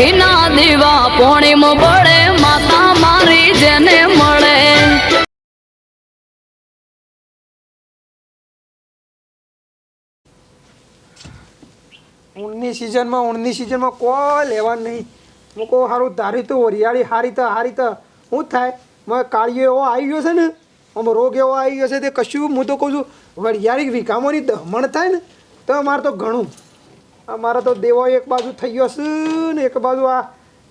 ઘીના દીવા પોણીમ પડે માતા મારી જેને મળે. ઊણની સિઝનમાં ઊણની સિઝનમાં કોઈ લેવાનું નહીં. હું કહું સારું ધારી તો હરિયાળી હારી તો હારી તો. શું થાય? મને કાળિયો એવો આવી ગયો છે ને? આમ રોગ એવો આવી ગયો છે તે કશું? હું તો કહું છું, વરિયાળી વિકામોની દમણ થાય ને, તો અમારે તો ઘણું. અમારે તો દેવો એક બાજુ થઈ ગયો છે ને એક બાજુ આ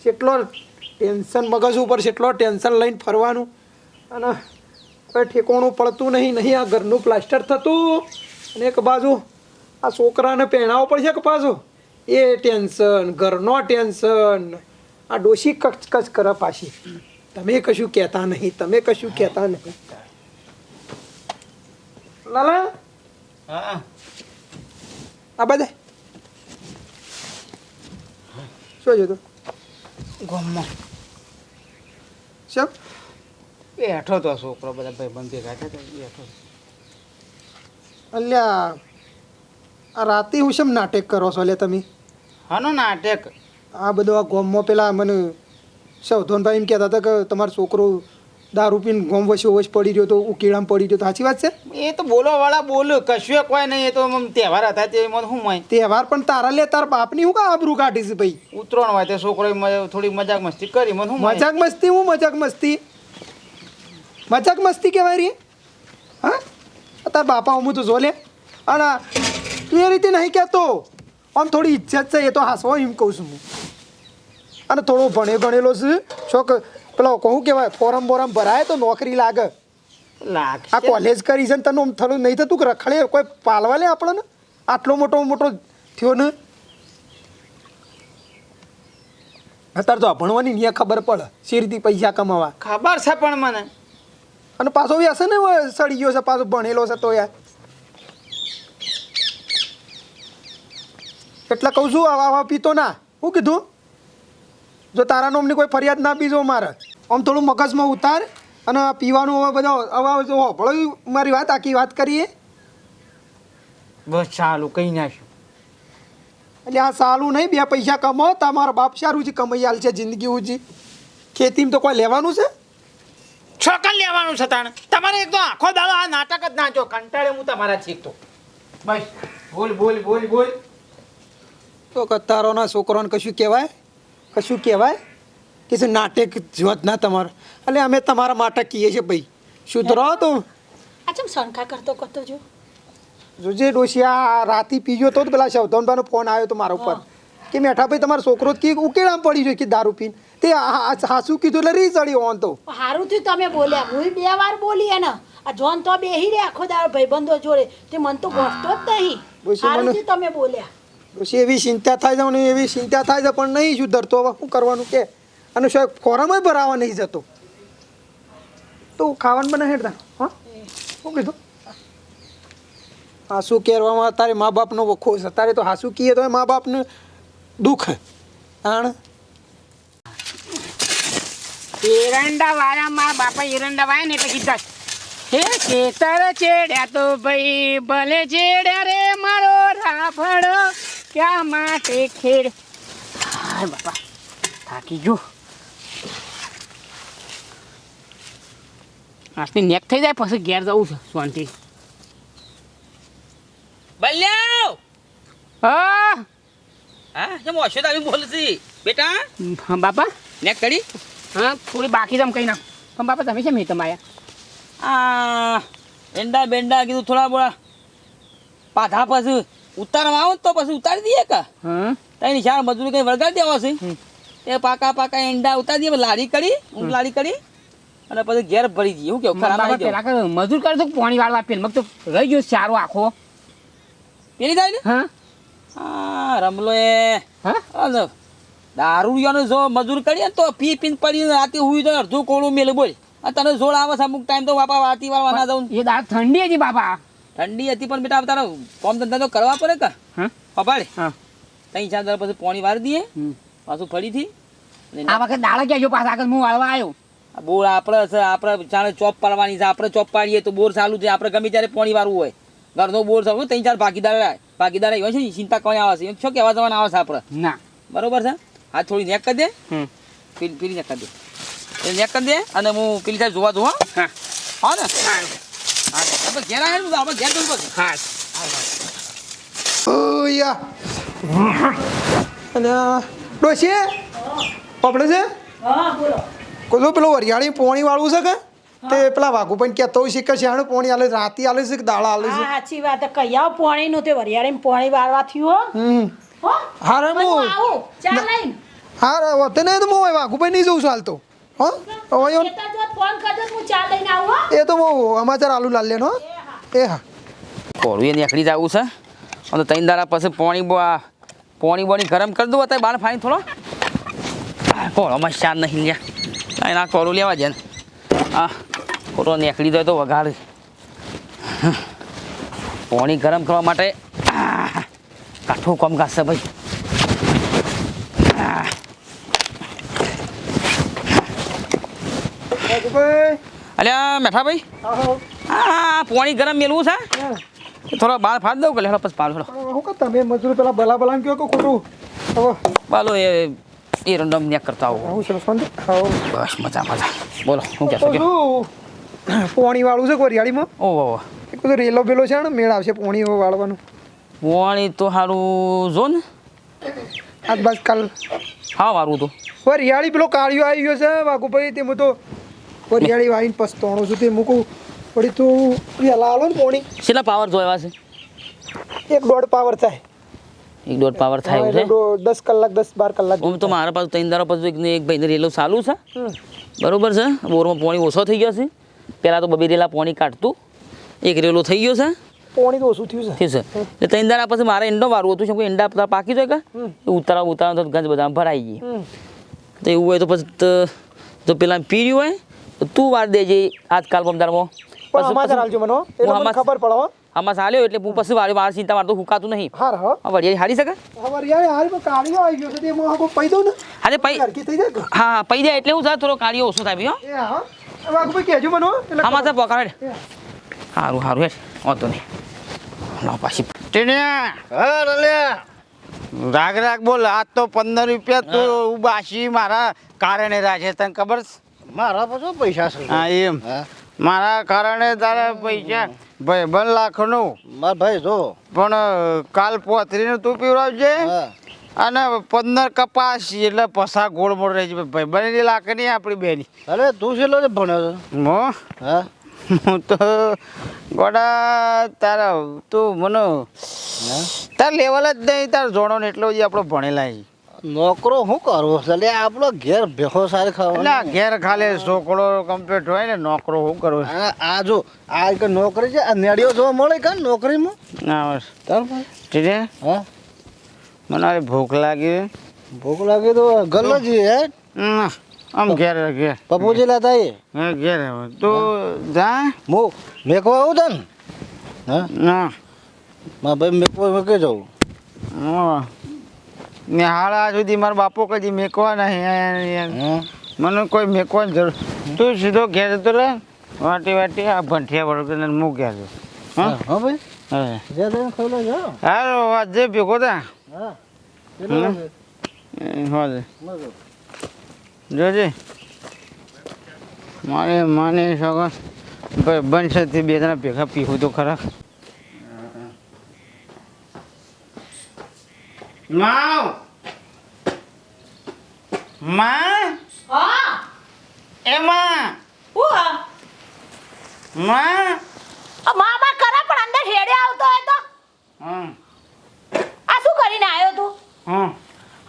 કેટલો ટેન્શન મગજ ઉપર કેટલો ટેન્શન લઈને ફરવાનું. અને કોઈ ઠેકોણું પડતું નહીં નહીં આ ઘરનું પ્લાસ્ટર થતું. અને એક બાજુ આ છોકરાને પહેણાવો પડશે કે પાછું? એ ટેન્શન ઘરનો ટેન્શન. આ ડોશી કચ કચ કરે પાછી. તમે કશું કહેતા નહીં તમે કશું કહેતા નહીં. લાલા? હા આ બધા શું જોતું ગમમાં. શું બેઠો તો છોકરો બધા ભાઈ બંધી થયા બેઠો અલ્યા આ રાતે હું શેમ નાટક કરો છો લે તમે? હાનો નાટક? આ બધો આ ગોમમાં પેલા મને સૌધનભાઈ એમ કહેતા હતા કે તમારો છોકરો દારૂ પીને ગોમ વચ્ચે વચ પડી રહ્યો તો ઉકેળામ પડી રહ્યો તો સાચી વાત છે? એ તો બોલો વાળા બોલ કશું કોઈ નહીં એ તો તહેવાર હતા તે મને શું માય? તહેવાર પણ તારા લે તાર બાપની હું કા આબરૂ કાઢી છે ભાઈ ઉતરણ હોય તે છોકરો થોડી મજાક મસ્તી કરી મને શું મજાક મસ્તી? હું મજાક મસ્તી? મજાક મસ્તી કહેવાય રે. હા? તાર બાપા હું તો જો લે અને તું એ રીતે નહીં કહેતો. આમ થોડી ઇજ્જત છે એ તો હાસવો એમ કહું છું હું. અને થોડો ભણે ગણેલો છે. શોક પેલો કહું કહેવાય ફોરમ બોરમ ભરાય તો નોકરી લાગે. આ કોલેજ કરી છે ને તને આમ થયું નહીં થતું કે રખડે કોઈ પાલવા લે આપણને? આટલો મોટો મોટો થયો ને? અત્યારે તો ભણવાની નિયા ખબર પડે સી રીતે પૈસા કમાવા. ખબર છે પણ મને. અને પાછો બી હશે ને સડી ગયો છે પાછો ભણેલો છે તો યાર. એટલે કહું છું આવા આવા પીતો ના. શું કીધું? જો તારા નોમની કોઈ ફરિયાદ ના બીજો મારે. આમ થોડું મગજમાં ઉતાર અને પીવાનું હવે બધા હવે જો હોભળો મારી વાત આખી વાત કરીએ? બસ ચાલુ કઈ નાખ્યું એટલે આ સાલું નહીં બે પૈસા કમાવો તમારા બાપ સારું છે કમાઈ આલ છે જિંદગી ઉજી. ખેતીમાં તો કોઈ લેવાનું છે? છોકન લેવાનું છે તાણે. તમારે એક તો આખો દાડો આ નાટક જ નાચો કંટાળે હું તમારા શીખતો બસ બોલ બોલ બોલ બોલ. તો કતારોના છોકરોને કશું કહેવાય? કશું કહેવાય? કે છે નાટક જોત ના તમારે. એટલે અમે તમારા માટે કહીએ છીએ ભાઈ સુધરો તો. આ ચમ શંકા કરતો કરતો જો. જોજે ડોશિયા રાતી પીજો તો પેલા શવધનભાઈનો ફોન આવ્યો તો મારા ઉપર. કે મેઠા ભાઈ તમારો છોકરો કે ઉકેળામાં પડી ગયો કે દારૂ પીને. તે હાસું કીધું એટલે રી ચડી ઓન તો. સારું થયું તમે બોલ્યા. હું બે વાર બોલી એને. આ જોન તો બેહી રે આખો દાડો ભાઈબંધો જોડે. તે મન તો ગોઠતો જ નહીં. સારું થયું તમે બોલ્યા. ડોશી એવી ચિંતા થાય છે એવી ચિંતા થાય છે પણ નહીં સુધરતો હવે શું કરવાનું કે? અને સાહેબ ખોરામાં ભરાવા નહીં જતો. તો ખાવાનું બને હેડતા હા? શું કીધું? હાસુ કહેવામાં તારે મા બાપનો વખો છે. તારે તો હાસુ કહીએ તો મા બાપને દુઃખ. આણ. એરંડા વાળા મા બાપા એરંડા વાય ને એટલે કીધા હે, ખેતર ચેડ્યા તો ભાઈ ભલે ચેડ્યા રે મારો રાફડો. ક્યાં માટે ખેડ? હાય બાપા, થાકી ગયો. આજની નેક થઈ જાય પછી ઘેર જવું છે શાંતિ. બલ્યાવ! હા? હા કેમ ઓછો તારી બોલતી બેટા? હા, બાપા? નેક કરી હા થોડી બાકી જમ કઈ ના પણ બાપા તમે છે મેં તમાયા? આ એંડા બેંડા કીધું થોડા બોળા પાધા પછી ઉતારવા આવો તો પછી ઉતારી દઈએ કા? હા. તઈ નિશાળ મજૂરી કઈ વળગાડી દેવા છે એ પાકા પાકા એંડા ઉતારી દઈએ લારી કરી લારી કરી. અને પછી ઘેર ભરી જઈએ શું કેવું? ખરાબ પેલા કે મજૂર કરતો પાણી વાળવા પેલ મગ તો રહી ગયો સારો આખો. પેલી થાય ને? હા. હા રમલો એ. હા? દારૂ જો મજૂર કરીએ તો પી પીન પડી રાતે હુઈ તો અડધું કોળું મેલે બોલ. તને જોડ આવે છે અમુક ટાઈમ તો બાપા વાતી વાળવા ના જાઉં. એ દાળ ઠંડી હતી બાપા. ઠંડી હતી પણ બેટા તારો કોમ ધંધા તો કરવા પડે કે? હા? પપાડે હા. તઈ ચાર પછી પાણી વાળી દઈએ. પાછું ફરીથી. આ વખત દાળ ક્યાં જો પાછા આગળ? હું વાળવા આવ્યો. બોર આપણે છે આપણે જાણે ચોપ પાડવાની છે આપણે ચોપ પાડીએ તો બોર ચાલુ છે આપણે ગમે ત્યારે પાણી વાળવું હોય. ઘરનો બોર ચાલુ ત્રણ ચાર ભાગીદાર ભાગીદાર એવા છે ને, ચિંતા કોઈ આવે છે. એમ છો કહેવા જવાના આવે છે આપણે ના. બરોબર છે? હા થોડી નેક કરી દે. હમ. પેલી નેક કરી દે. એ નેક કરી દે અને હું પીલી સાહેબ જોવા જોવા હા. હા. ને? હા. આપણે ઘેર આવે ને આપણે ઘેર જવું પડશે. હા. ઓયા. અને ડોશી? આપણે છે? હા બોલો. કોઈ પેલું વરિયાળી પોણી વાળું છે કે? તે પેલા વાઘુભાઈ કહેતો હોય છે કે શિયાળું પોણી આલે છે, રાતી આલે છે કે દાળ આલે છે? સાચી વાત. કયા આવ પોણી નું તે વરિયાળી પોણી વાળવા થયું હમ. હો? હા રે હું હું ચા લઈને. હા રે વતે નહીં તો હું વાઘુ પણ નહીં જઉં છું હાલ તો. હા? હવે યો- ખેતર ફોન કરજો હું ચા લઈને આવું એ તો હું અમાચાર આલુ લાલ લેનો એ હા. કોળું એ નીકળી જવું છે. અને ત્રણ દાડા પછી પોણી બો- પોણી બોણી ગરમ કરી દઉં અત્યારે બાર ફાઈન થોડો. કોળોમાં શાન નહીં લ્યા. એના કોરું લેવા જાય ને. હા કોરો નીકળી જાય તો વઘાર પોણી ગરમ કરવા માટે કાઠું કોમ કાશે ભાઈ. અલ્યા મેઠા ભાઈ? હા પોણી ગરમ મેલવું છે. થોડો બાર ફાડ દઉં કે લેલો પછી પાડો તમે મજૂર પેલા ભલા ભલા કયો કે ખોટું? બાલો એ એ રંડમ ન્યા કરતા આવું. હું છે બસ મજા મજા. બોલો હું કહેશો તો કે? પોણી વાળું છે કે વરિયાળીમાં. ઓ વાહ એક તો રેલો બેલો છે ને મેળ આવશે પોણી વાળવાનું. પોણી તો સારું જો ને. આજ બસ કાલ. હા વારું તો. વરિયાળી પેલો કાળિયો આવી ગયો છે વાઘુભાઈ તે હું તો વરિયાળી વાળીને પસ્તાણું છું તે મૂકું. વળી તું વહેલા આલો ને પોણી. કેટલા પાવર જોયા છે? એક દોઢ પાવર થાય. એક દોઢ પાવર થાય એવું છે? દસ કલાક દસ બાર કલાક આમ તો મારા પાસે ત્રણ દારો પછી એક ભાઈ ભાઈને રેલો ચાલુ છે. બરોબર છે? બોરમાં પાણી ઓછો થઈ ગયો છે. પહેલાં તો બબે રેલા પાણી કાઢતું. એક રેલો થઈ ગયો છે. પાણી તો ઓછું થયું છે. ઠીક છે. એટલે ત્રણ દાડા પછી મારે ઈંડો વારવું હતું. શું કે ઈંડા બધા પાકી જાય કે? ઉતારા ઉતારા તો ગંજ બધા ભરાઈ ગઈ તો એવું હોય તો પછી તો- જો પેલા પીર્યું હોય તો તું વાર દેજે. આજકાલ આમાં- ખબર પડે હો આમાં ચાલ્યો એટલે હું પછી વાળી મારી ચિંતા મારતો હુકાતું નહીં. હા હો. આ વડિયાળી હારી શકે વરિયાળી હારી પણ કાળિયો આવી ગયો છે તે મોહ આખું પૈ દઉં ને હારે પૈ થઈ જાય હા હા પૈ જાય એટલે હું થાય થોડો કાર્ય ઓછો થાય ભાઈ હો. એ હા. વાગ ભાઈ કેજો મને એટલે આમાં તો પકડ. સારું સારું હેઠ વાંધો નહીં. લાવ પાછી. ટીનિયા હા રલ્યા રાગ રાગ બોલ. આજ તો પંદર રૂપિયા તો બાસી મારા કારણે રાખે તને ખબર છે? મારા પાછો પૈસા છે. હા એમ. મારા કારણે તારા પૈસા ભાઈ બન લાખનું. માર ભાઈ જો. પણ કાલ પોતરીનું તું પીવડાવજે અને પંદર કપાસ એટલે પસા ગોળ મોડ રહી છે ભાઈ બનેલી નહીં આપણી બેની. અરે તું છેલ્લો છે ભણ્યો છે? મો હા. હું તો ગોડા તારા તું મને? તાર લેવલ જ નહીં તાર જોડો ને એટલો જ આપણો ભણેલા છે. નોકરો શું કરવો એટલે આપણો ઘેર ભેખો સારી એટલે આ ઘેર ખાલી છોકરો કમ્પ્લીટ હોય ને નોકરો શું કરવો આ આ જો આ કે નોકરી છે આ નેડિયો જોવા મળે કે નોકરીમાં? ના બસ. તાર હા. મને ભૂખ લાગી. ભૂખ લાગી તો ગલ્લો જ હે? આમ ઘેર ઘેર. પપ્પુજી લેતા એ હે ઘેર. તો જા. મો મેકવા આવું તને? હા? ના. મા ભાઈ મેકવા મેકે જાઉં હું. નિહાળા સુધી મારા બાપો કદી મેકવા નહીં હા મને કોઈ મેકવાની જરૂર તું સીધો ઘેર જતો લે વાટી વાટી આ ભંઠિયા વળગર મૂક ઘેર જતો. હા હા હા. ભાઈ હાલો આજે ભેગો તા હા? હોજે જોજે. મારે માને સગન ભાઈ બનશે તે બે જણા ભેગા પીવું તો ખરા. માવ! માં? હા. એમાં હું હા? માં? મામા કરે પણ અંદર હેડે આવતો હોય તો? હમ. આ શું કરીને આવ્યો તું? હમ.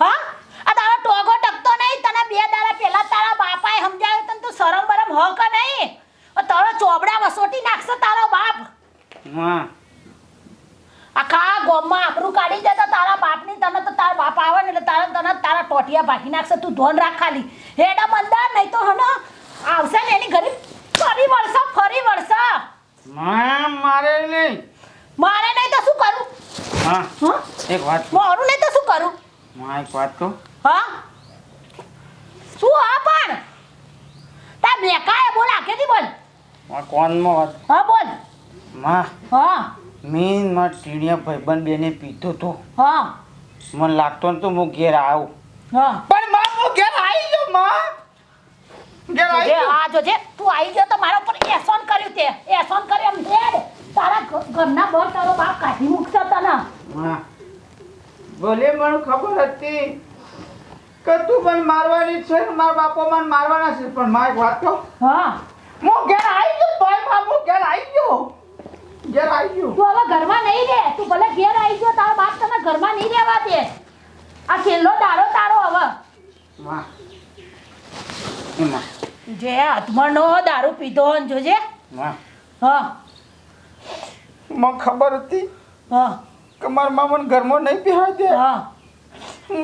હા? આ તારો ટોગો ટકતો નહીં તને બે દાડા પહેલા તારા બાપાએ સમજાવ્યું તને તું શરમ બરમ હક કે નહીં? તારો ચોબડા વસોટી નાખશે તારો બાપ. માં? આખા ગોમમાં આપણું કાઢી જતા તો તારા બાપની તને તો તારા બાપ આવે ને એટલે તારા તને તારા ટોટિયા ભાગી નાખશે. તું ધોન રાખ ખાલી. હેડા મંદા નહીં તો હનો આવશે ને એની ઘરે. ફરી વળશે ફરી વળશે. માં મારે નહીં. મારે નહીં તો શું કરું? હા હા? એક વાત મારું નહીં તો શું કરું? માં એક વાત કહું. હા? શું હા પણ? તા મેકાય બોલ આખેથી બોલ. માં કોનમાં વાત? હા બોલ. માં. હા. મીનમાં ટીણિયા ભાઈબંધ બેને પીતો તો. હા. મને લાગતો ને તો હું ઘેર આવું. હા. પણ માં હું ઘેર આવી ગયો માં ઘેર આવી ગયો. આ જોજે તું આવી ગયો તો મારા ઉપર એસન કર્યું તે. એસન કર્યું એમ ધેડ તારા ઘરના બોર તારો બાપ કાઢી મૂકશે તને. હા. ભલે મને ખબર હતી કે તું પણ મારવાની છે મારા બાપો મને મારવાના છે પણ મારે એક વાત કહું. હા. હું ઘેર આવી ગયો તોય હું ઘેર આવી ગયો. ઘેર આવી ગયો. તું હવે ઘરમાં નહીં રહે તું ભલે ઘેર આવી ગયો તારો બાપ તને ઘરમાં નહીં રહેવા દે. આ છેલ્લો દાડો તારો હવે. વાહ જે હાથમાંનો દારૂ પીધો ને જોજે. હા. મને ખબર હતી હા. કે મારા મા મને ઘરમાં નહીં પીવા દે. હા.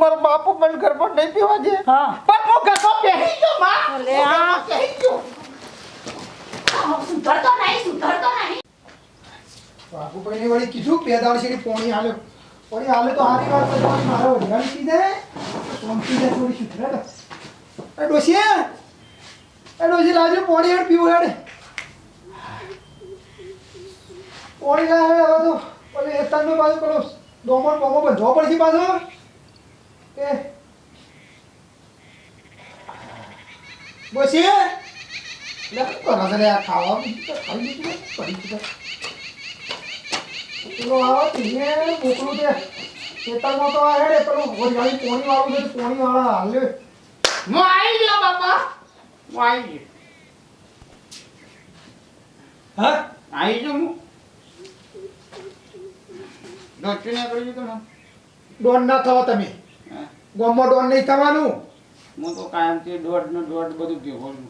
મારા બાપુ પણ ઘરમાં નહીં પીવા દે. હા. પણ હું ઘરમાં પહેરી ગયો માં. લે હા સુધરતો નહીં સુધરતો નહીં. બાપુભાઈને વળી કીધું બે દાડ છે પોણી હાલે પોણી હાલે તો હારી વાત છે, પણ મારે વઢિયાળી પી દે પોમકી થોડી સુધરે. એ ડોશી એ ડોશી લાવજો પોણી હેડ, પીવું હેડ. પોણી લાવે હવે તો, ઓલે એતાનો બાજુ પેલો ડોમર બોમો બધો પડશે પાછો. એ ડોશી, લે કરો ખાવા? ખાઈ લીધું પડી તો. પેલો આવો તીને મોકલું છે. ખેતરમાં તો આ હેડે પેલું વરિયાળી પોણી વાળું છે પોણી વાળા હાલે. હું આવી ગયો બાપા. હું આવી ગયો. હા? આવી ગયો હું. દોસ્તી કરી દીધું ને. ડોન ના થવા તમે. ગોમો ડોન નહીં થવાનું? હું તો કાયમથી દોઢ ને દોઢ બધું ભેગો છું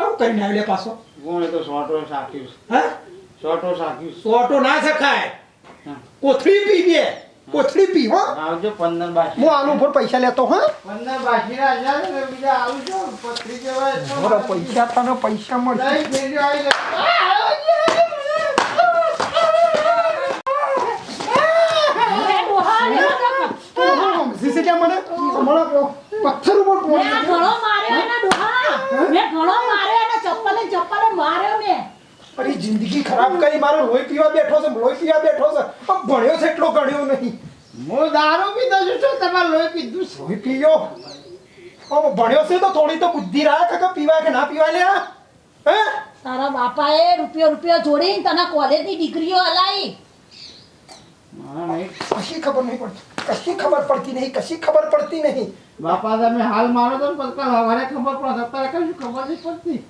આવું કરીને આવ્યો પાછો હું તો સોટો સાખ્યું હે સોટો સાખ્યું સોટો ના શકાય કોથળી પી બે કોથળી પી હો આવજો પંદર બાકી હું આલુ પર પૈસા લેતો હા પંદર બાકી રાખ્યા છે ને બીજા આવજો પથરી જેવા છે. બરો પૈસા તને પૈસા મળશે લઈ ફેરજો આવી કે મને મને પથ્થર ઉપર મેં આ પોણી ઘણો માર્યો એના ડોહા મેં ઘણો માર્યો એના ચપ્પલે ચપ્પલે માર્યો મેં. અરે જિંદગી ખરાબ કરી મારો લોહી પીવા બેઠો છે લોહી પીવા બેઠો છે. પણ ભણ્યો છે એટલો ગણ્યો નહીં. હું દારૂ પીધો છું શું તમારે લોહી પીધું છે? લોહી પીયો? ઓ ભણ્યો છે તો થોડી તો બુદ્ધિ રાખ કે પીવા કે ના પીવા લે હે? તારા બાપાએ રૂપિયો રૂપિયો જોડીને તને કોલેજની ડિગ્રીઓ અલાઈ. હા, નહીં. કશી ખબર નહીં પડતી. કશી ખબર પડતી નહીં કશી ખબર પડતી નહીં. બાપા તમે હાલ મારો તો ને હવારે કાલ ખબર પડે અત્યારે કશું ખબર નહીં પડતી.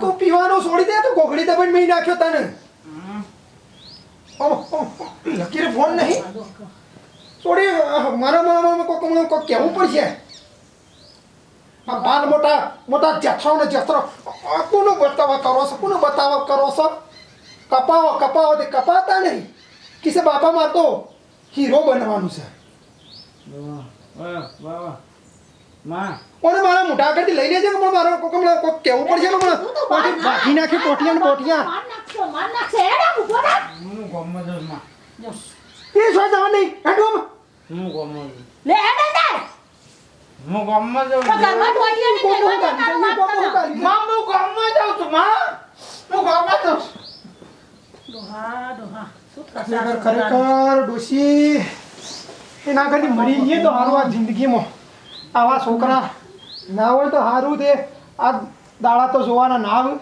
તું પીવાનો છોડી દે તો ગોગડી દબાઈ મેં નાખ્યો તને. લકીર ફોન નહીં. છોડી મારા મારા કોક હમણાં કોક કહેવું પડશે. આ બાલ મોટા મોટા જથરો ને જથરો આ કોનો બતાવા કરો છો? કોનો બતાવા કરો છો? કપાવો કપાવો તે કપાતા નહીં. કિસે બાપા માં તો હીરો બનવાનું છે. વાહ, વાહ, વાહ. માં ઓને મારા મોટા આગળથી લઈ લેજે પણ મારો કોક કહેવું પડશે ને તું તો બહાર નાખી. ટોટિયા ને ટોટિયા માર નાખશો માર નાખશે. હેડા ઊભો રાખ. હું ગમો છું માં એ શું જવા નહીં. હેડો હું ગમો છું લે હેડા તાર હું ગમો છું તો ઘરમાં ટોટીઓ ને હું માં ગમો જાઉં છું. માં હું ગમો છું. ડોહા ડોહા. શું ખરેખર ખરેખર ડોશી એના આગળથી મરી જઈએ તો સારું આ જિંદગીમાં. આવા છોકરા ના હોય તો સારું તે આ દાડા તો જોવાના ના આવે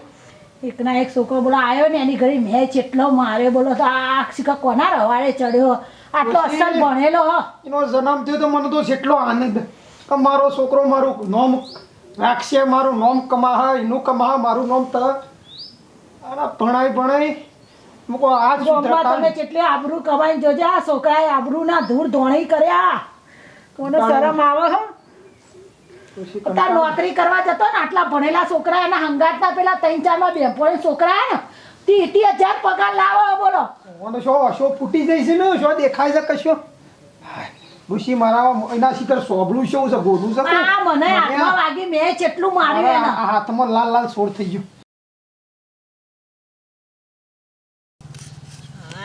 એકના એક છોકરો બોલો આવ્યો ને એની ઘરે મેં જેટલો મારે બોલો તો આ શીખા કોના રવાડે ચડ્યો? આટલો અસલ ભણેલો હ. એનો જન્મ થયો તો મને તો જેટલો આનંદ. કે મારો છોકરો મારું નોમ રાખશે મારું નોમ કમાહ એનું કમાહ મારું નોમ ત ભણાય ભણાઈ ભણાઈ મૂકો આ જ તમે કેટલી આબરૂ કમાઈને જોજે આ છોકરાએ આબરૂના ધૂળ ધોણી કર્યા. કોને શરમ આવે હો? તાર નોકરી કરવા જતો ને આટલા ભણેલા છોકરા એના હંગાતના પેલા ત્રણ ચારમાં બેપોળી છોકરા ને તી તી હજાર પગાર લાવો બોલો. મને શો શો ફૂટી છે ને શો દેખાય છે કશો? ઋષિ મારા એના શિખર સોબલું શું છે ગોરું છે આ મને હાથમાં વાગી મેં જેટલું માર્યું મારા હાથમાં લાલ લાલ સોળ થઈ ગયું.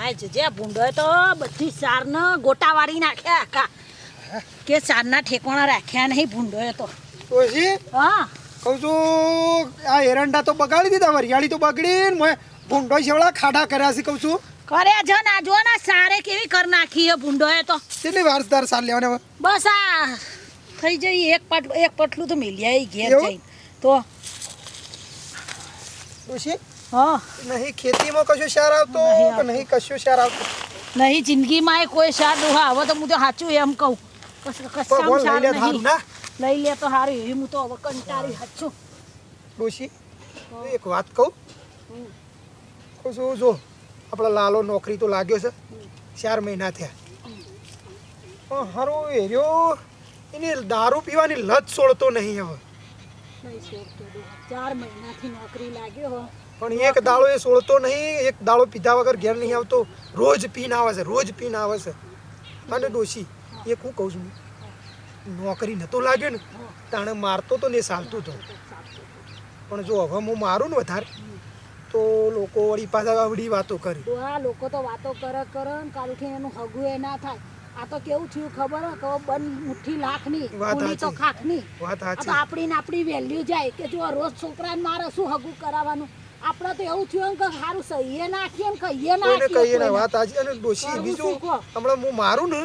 હાય જજે ભૂંડોએ તો બધી સારને ગોટા વાળી નાખ્યા આખા. કે સારના ઠેકોણા રાખ્યા નહીં ભૂંડોએ તો. હા. કહું છું આ એરંડા તો બગાડી દીધા વરિયાળી તો બગડી ને ભૂંડો શેવડા ખાડા કર્યા છે કહું છું. કર્યા જો ના જો ને સારે કેવી કર નાખી એ ભૂંડોએ તો. કેટલી વાર તાર સાલ લેવાના બસ આ થઈ જઈ એક પટ એક પટલું તો મિલ્યા ઘેર જઈ તો ડોશી હા. નહીં ખેતીમાં કશું શાર આવતો કે નહીં કશું શાર આવતો? નહીં જિંદગીમાં એ કોઈ શાર ડોહા હવે તો હું તો સાચું એમ કહું. કશ- નહીં. લઈ લે તો સારું એવી હું તો હવે કંટાળી સાચું ડોશી એક વાત કહું? છું જો આપણા લાલો નોકરી તો લાગ્યો છે. ચાર મહિના થયા. પણ હારો એર્યો એની દારૂ પીવાની લત છોડતો નહીં હવે. ચાર મહિનાથી નોકરી લાગ્યો હો. પણ એક દાડો એ સોળતો નહીં એક દાડો પીધા વગર ઘેર નહીં આવતો. રોજ પીને આવે છે રોજ પીને આવે છે. અને ડોશી એક હું કહું છું નોકરી નતો લાગ્યો ને તાણે મારતો તો ને એ ચાલતું તો. પણ જો હવે હું મારું ને વધારે તો લોકો વળી પાછા આવડી વાતો કરી. હા લોકો તો વાતો કરે કરે ને કાલથી એનું હગું એ ના થાય. આ તો કેવું થયું ખબર? કે બન મુઠ્ઠી લાખની કુલી તો. ખાખની. વાત સાચી. આપણી ને આપણી વેલ્યુ જાય કે જો રોજ છોકરાને મારે શું હગું કરાવવાનું? આપણે તો એવું થયું કે સારું સહીએ નાખીએ ને કહીએ નાખીએ કહીએ ને વાત આજે. અને ડોશી બીજું હમણાં હું મારું ને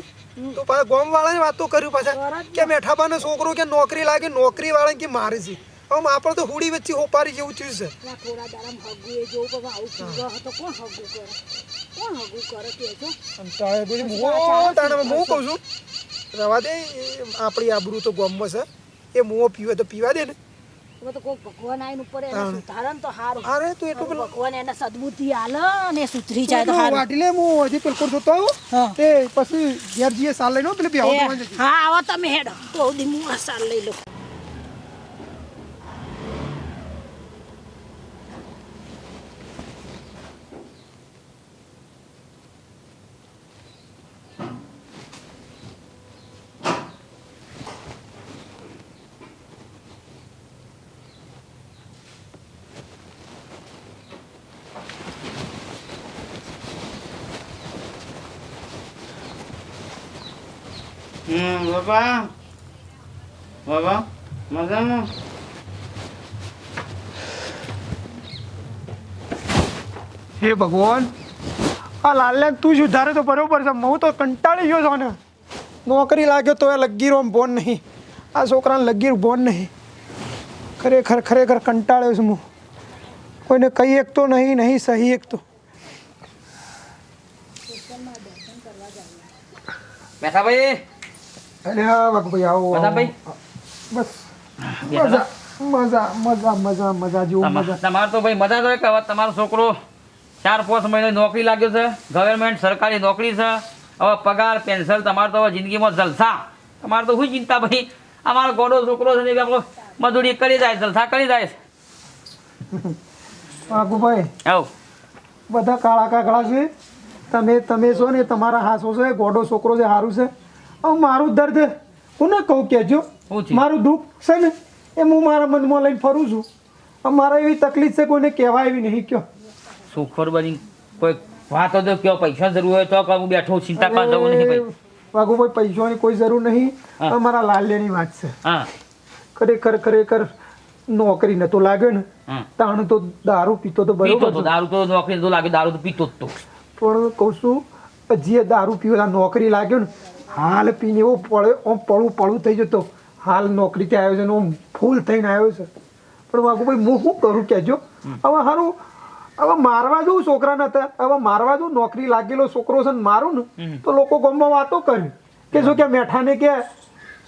તો પાછા ગોમ વાળાને વાતો કર્યું પાછા કે મેઠાબાનો છોકરો કે નોકરી લાગે નોકરી વાળા કે મારે છે. હવે આપણે તો હુડી વચ્ચે હોપારી જેવું થયું છે. થોડા દાડામાં હગું એ જોવું કે આવું પીવા હતો કોણ હગું કરે? કોણ હગું કરે કે જો અને તારે હું તાણે હું કહું છું રવા દે આપણી આબરૂ તો ગોમમાં છે. એ મોં પીવે તો પીવા દે ને. હવે તો કોઈ ભગવાન આઈને ઉપર એને. સુધારે ને તો સારું અરે તું એટલું પેલું ભગવાન એને સદબુદ્ધિ આલે ને એ સુધરી જાય તો સારું વાટી લે હું હજી પેલકોટ થતો આવું. તે પછી ઘેર જઈએ સાલ પેલી તો વાંચે. હા આવો તમે હેડ. તો દી હું આ સાલ લઈ લઉં. હમ બાબા બાબા મજામાં? હે ભગવાન આ લાલને તું સુધારે તો બરોબર છે હું તો કંટાળી ગયો છું ને નોકરી લાગ્યો તો એ લગીરો બોન નહીં. આ છોકરાને લગીર બોન નહીં. ખરેખર ખરેખર કંટાળ્યો છું હું. કોઈને કહી એક તો નહીં નહીં સહી એક તો બેઠા ભાઈ અરે હા વાઘભાઈ આવો બધા ભાઈ? બસ. મજા મજા મજા મજા મજા જેવું મજા. તમારે તો ભાઈ મજા તો એક હવે તમારો છોકરો ચાર પાંચ મહિને નોકરી લાગ્યો છે ગવર્મેન્ટ સરકારી નોકરી છે હવે પગાર પેન્શન તમારે તો હવે જિંદગીમાં જલસા. તમારે તો શું ચિંતા ભાઈ? અમારો ગોડો છોકરો છે ને આપણો મજૂરી કરી જાય જલસા કરી જાય. વાઘુભાઈ આવ. બધા કાળા કાકડા છે. તમે તમે છો ને તમારા હાસો છે ગોડો છોકરો છે સારું છે. હવે મારું દર્દ. હું ને કહું કહેજો? મારું દુઃખ છે ને એ હું મારા મનમાં લઈને ફરું છું. મારા એવી તકલીફ છે કોઈને કહેવાય એવી નહીં કયો. સુખર બની કોઈ વાતો તો કયો પૈસા જરૂર હોય તો હું બેઠો ચિંતા કરવા જવું નહીં ભાઈ. વાઘુભાઈ પૈસાની કોઈ જરૂર નહીં. મારા લાલ્યાની વાત છે. ખરેખર ખરેખર નોકરી નતો લાગ્યો ને તાણ તો દારૂ પીતો તો બરોબર દારૂ તો નોકરી નતો લાગે દારૂ તો પીતો જ તો. પણ કહું છું એ દારૂ પીવા નોકરી લાગ્યો ને હાલ પીને એવો પડે આમ પડું પડું થઈ જતો. હાલ નોકરીથી આવ્યો છે ને આમ ફૂલ થઈને આવ્યો છે. પણ વાઘુભાઈ હું શું કરું કહેજો? હવે સારું હવે મારવા જવું છોકરા નતા હવે મારવા જવું નોકરી લાગેલો છોકરો છે ને મારું ને તો લોકો ગામમાં વાતો કરી. કે જો કે મેઠાને કે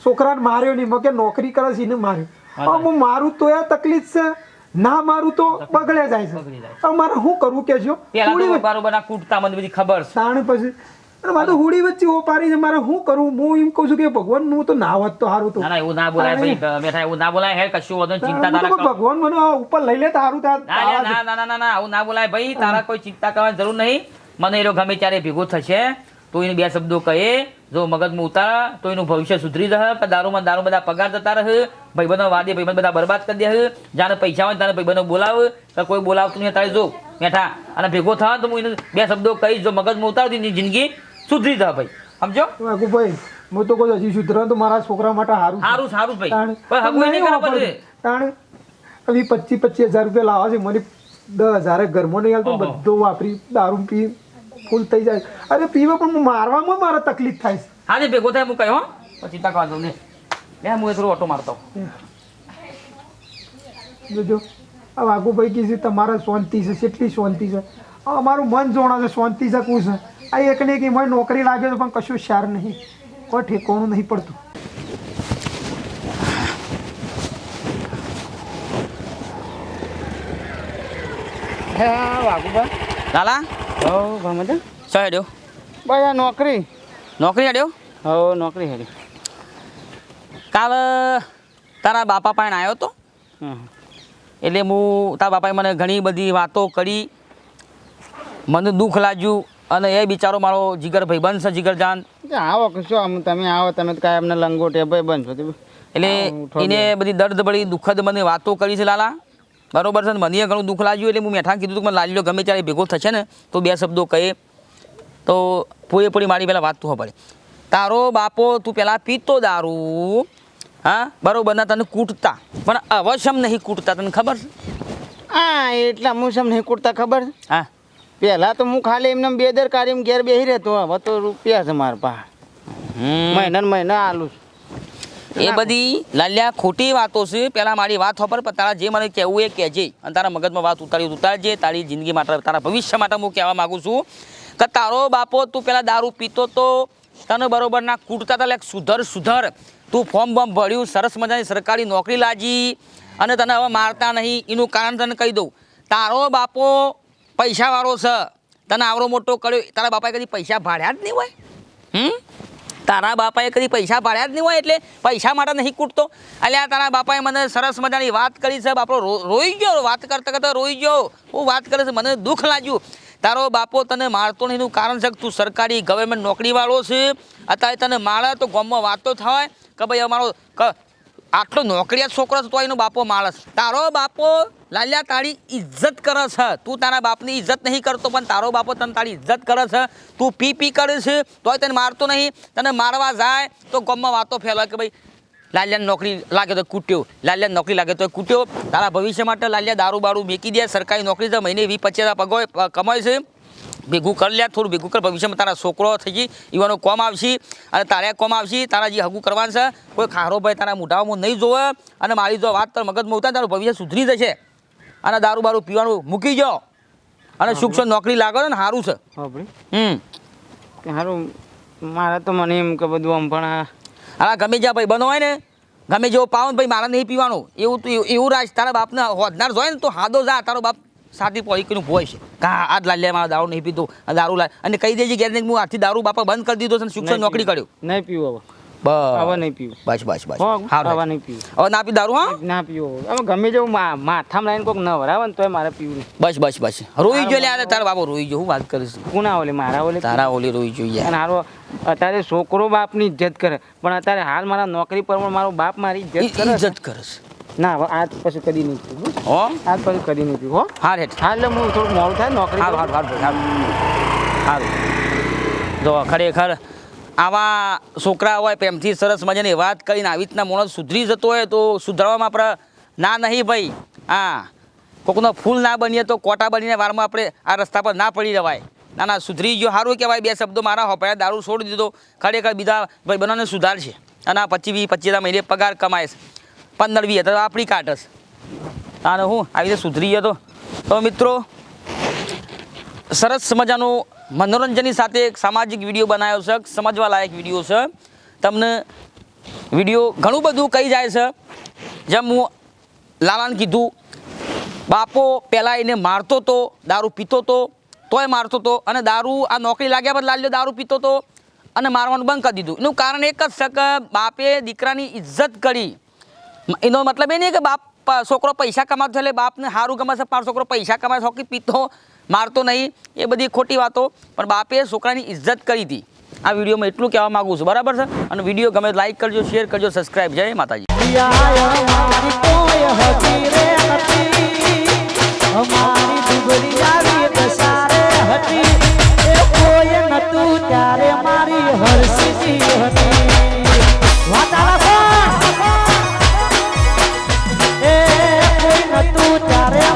છોકરાને માર્યો નહીં કે નોકરી કરે છે એને માર્યો. હવે હું. મારું તો એ તકલીફ છે. ના મારું તો બગડે જાય છે. મારે શું કરવું કેજો થોડી બરોબર કૂટતા મને બધી ખબર છે. પછી અને મારે તો હુડી વચ્ચે ઓપારી છે મારે શું કરું? હું એમ કહું છું કે ભગવાન હું તો ના હોત તો સારું તો. ના એવું ના બોલાય ભાઈ. બેઠા એવું ના બોલાય. હે કશું વધુ ચિંતા ના તો ભગવાન મને ઉપર લઈ લે તારું તાર ના ના ના ના આવું ના બોલાય ભાઈ. તારા કોઈ ચિંતા કરવાની જરૂર નહીં. મને એનો ગમે ત્યારે ભેગો થશે. તો એને બે શબ્દો કહે. જો મગજમાં ઉતાર તો એનું ભવિષ્ય સુધરી રહે. કે દારૂમાં દારૂ બધા પગાર જતા રહે. ભાઈબંધો વાદે ભાઈબંધ બધા બરબાદ કરી દે. જાણે પૈસા હોય તારે ભાઈબંધો બોલાવ. તો કોઈ બોલાવતું નહીં. તારે જો બેઠા. અને ભેગો થવા તો હું એને બે શબ્દો કહીશ. જો મગજમાં ઉતાર તો એની જિંદગી સુધરી ભાઈ. સમજો? ભાઈ હું તો કહું હજી સુધરા તો મારા છોકરા માટે સારું સારું સારું ભાઈ. હગું નહીં કરવા પડે તાણ હવે પચીસ પચીસ હજાર રૂપિયા લાવવા છે મને દસ હજાર ઘરમાં નહીં આવતો. બધો વાપરી દારૂ પી ફૂલ થઈ જાય. અરે પીવા પણ હું મારવામાં મારે તકલીફ થાય છે. હા ભેગો થાય હું કહ્યો પછી તક વાંધો નહીં. બે હું એ ઓટો મારતો જોજો. આ વાઘુભાઈ કીધું તમારે શાંતિ છે કેટલી શાંતિ છે? અમારું મન જોણા છે શાંતિ છે કું છે. આ એકને એક મને નોકરી લાગે તો પણ કશું શાર નહીં. કોઈ ઠેકોણું નહીં પડતું. લાલા? હો ગમે ચા હેડ્યો? બસ આ નોકરી. નોકરી હેડ્યો? હો નોકરી હેરી કાલ તારા બાપા પાસે આવ્યો હતો? હમ. એટલે હું તારા બાપાએ મને ઘણી બધી વાતો કરી. મને દુઃખ લાગ્યું. અને એ બિચારો મારો જીગર ભાઈ ભાઈબંધ છે જીગરજાન. આવો કશો આમ તમે આવો તમે તો કાંઈ અમને લંગોટે ભાઈ બનશો તે એટલે એને બધી દર્દ ભળી દુઃખદ મને વાતો કરી છે લાલા. બરોબર છે મને ઘણું દુઃખ લાગ્યું એટલે હું મેઠા કીધું તું કે મને લાલ્યો ગમે ત્યારે ભેગો થશે ને તો બે શબ્દો કહે. તો પૂરેપૂરી મારી પહેલાં વાત તું પડે તારો બાપો તું પહેલાં પીતો દારૂ હા? બરોબર ના તને કૂટતા. પણ અવશ્યમ નહીં કૂટતા તને ખબર છે? હા એટલા અમુશમ નહીં કૂટતા ખબર છે? હા. પહેલા તો હું ખાલી એમને બેદરકારી ઘેર બેસી રહેતો. હવે તો રૂપિયા છે મારા પાસે. મહિના મહિના આલું છું. એ બધી લાલ્યા ખોટી વાતો છે. પહેલાં મારી વાત ખબર પણ તારા જે મને કહેવું એ કહેજે. અને તારા મગજમાં વાત ઉતારી ઉતારજે. તારી જિંદગી માટે તારા ભવિષ્ય માટે હું કહેવા માગું છું કે તારો બાપો તું પહેલાં દારૂ પીતો તો તને બરોબર ના કૂટતા હતા સુધર સુધર. તું ફોર્મ બોમ ભર્યું સરસ મજાની સરકારી નોકરી લાજી અને તને હવે મારતા નહીં. એનું કારણ તને કહી દઉં. તારો બાપો પૈસાવાળો છે. તને આવડો મોટો કર્યો, તારા બાપાએ કદી પૈસા ભાડ્યા જ નહીં હોય? હમ? તારા બાપાએ કદી પૈસા ભાડ્યા જ નહીં હોય એટલે પૈસા માટે નહીં કૂટતો? અલ્યા, તારા બાપાએ મને સરસ મજાની વાત કરી છે બાપો રોઈ ગયો, વાત કરતા કરતા રોઈ ગયો. હું વાત કરે છે, મને દુઃખ લાગ્યું. તારો બાપો તને મારતો નહીં એનું કારણ છે તું સરકારી ગવર્મેન્ટ નોકરીવાળો છે. અત્યારે તને મારે તો ગામમાં વાતો થાય કે ભાઈ અમારો આટલો નોકરિયાત છોકરો છે તો એનો બાપો માણસ તારો બાપો લાલ્યા, તારી ઇજ્જત કરે છે. તું તારા બાપની ઇજ્જત નહીં કરતો, પણ તારો બાપો તને તારી ઇજ્જત કરે છે. તું પી પી કરે છે, તોય તને મારતો નહીં. તને મારવા જાય, તો ગમમાં વાતો ફેલાય કે ભાઈ, લાલ્યાને નોકરી લાગે તો કૂટ્યો, લાલ્યાને નોકરી લાગે તો કૂટ્યો. તારા ભવિષ્ય માટે લાલ્યા દારૂ બારૂ મેકી દે, સરકારી નોકરી તો મહિને વીસ પચીસ પગાર કમાય છે. ભેગું કરી લે થોડું, ભેગું કર, ભવિષ્યમાં તારા છોકરો થઈ જઈ ઈવાનો કોમ આવશે, અને તારે કોમ આવશે, તારા જે હગું કરવાનું છે, કોઈ ખારો ભાઈ તારા મોઢામાં નહીં જોવે, અને મારી જો વાત તારા મગજમાં ઉતાર, તારું ભવિષ્ય સુધરી જશે. અને દારૂ બારૂ પીવાનું મૂકી જાઓ અને સૂક્ષ્મ નોકરી લાગો ને સારું છે. હમ. સારું મારે તો મને એમ કે બધું આમ પણ હા ગમે જ્યાં ભાઈ બનો હોય ને ગમે જેવો પાવ ભાઈ મારે નહીં પીવાનું. એવું તું એવું રાજ તારા બાપને હોદનાર હોય ને તો હાદો જા તારો બાપ સાથી પહોંચી કરીને ભોય છે. કા આ લાલ લે મારા દારૂ નહીં પીતો દારૂ લાય અને કહી દેજે કે હું આથી દારૂ બાપા બંધ કરી દીધો છે શિક્ષણ નોકરી કર્યો. નહીં પીવું હવે. બસ. નહીં પીવું. બસ બસ બસ. હો. હવે નહીં પીવું. હવે ના પી દારૂ હા? ના પીવો. હવે ગમે જેવું માથામાં લાવીને કોઈક ન ભરાવે ને તોય મારે પીવું બસ બસ બસ. રોઈ જો લે તારા બાપો રોઈ જો હું વાત કરીશ? કોના ઓલે? મારા ઓલે? તારા ઓલી રોઈ જોઈએ અને હારો અત્યારે છોકરો બાપની ઇજ્જત કરે. પણ અત્યારે હાલ મારા નોકરી પર પણ મારો બાપ મારી ઇજ્જત કરે. ઇજ્જત ના હવે આજ પછી કદી નહીં પીવું હો. હો? આજ પછી કદી નહીં પીવું હો. હાર હેઠ. હાલ હું થોડું મોડું થાય નોકરી હારું હારું. હારું. જો ખરેખર આવા છોકરા હોય, પ્રેમથી સરસ મજાની વાત કરીને આવી રીતના મોણસ સુધરી જતો હોય તો સુધારવામાં આપણે, ના નહીં ભાઈ. હા. કોકનો ફૂલ ના બનીએ તો કોટા બનીને વારમાં આપણે આ રસ્તા પર ના પડી જવાય. ના ના, સુધરી ગયો. સારું કહેવાય, બે શબ્દો મારા હોપાયા દારૂ છોડી દીધો. ખરેખર બીજા ભાઈ બનાવને સુધારશે. અને આ પચીસ વીસ, પચીસ મહિને પગાર કમાઈશ પંદર વીસ હતા આપણી કાઢશ તાને હું આવી રીતે સુધરી ગયો તો મિત્રો સરસ મજાનો મનોરંજનની સાથે એક સામાજિક વીડિયો બનાવ્યો છે સમજવા લાયક વીડિયો છે. તમને વીડિયો ઘણું બધું કહી જાય છે. જેમ હું લાલાને કીધું, બાપો પહેલાં એને મારતો તો, દારૂ પીતો તો, તોય મારતો તો, અને દારૂ આ નોકરી લાગ્યા બાદ લાલ્યો દારૂ પીતો તો, અને મારવાનું બંધ કરી દીધું. એનું કારણ એક જ છે કે બાપે દીકરાની ઇજ્જત કરી. એનો મતલબ એ નહીં કે બાપ છોકરો પૈસા કમાતો છે એટલે બાપને સારું ગમે છે છોકરો પૈસા કમાય છોકરી પીતો મારતો નહીં, એ બધી ખોટી વાતો. પણ બાપે છોકરાની ઇજ્જત કરી હતી. આ વિડીયોમાં એટલું કહેવા માગું છું, બરાબર છે? અને વીડિયો ગમે લાઈક કરજો શેર કરજો સબસ્ક્રાઈબ જય માતાજી. ત્યારે એ કોઈ ત્યારે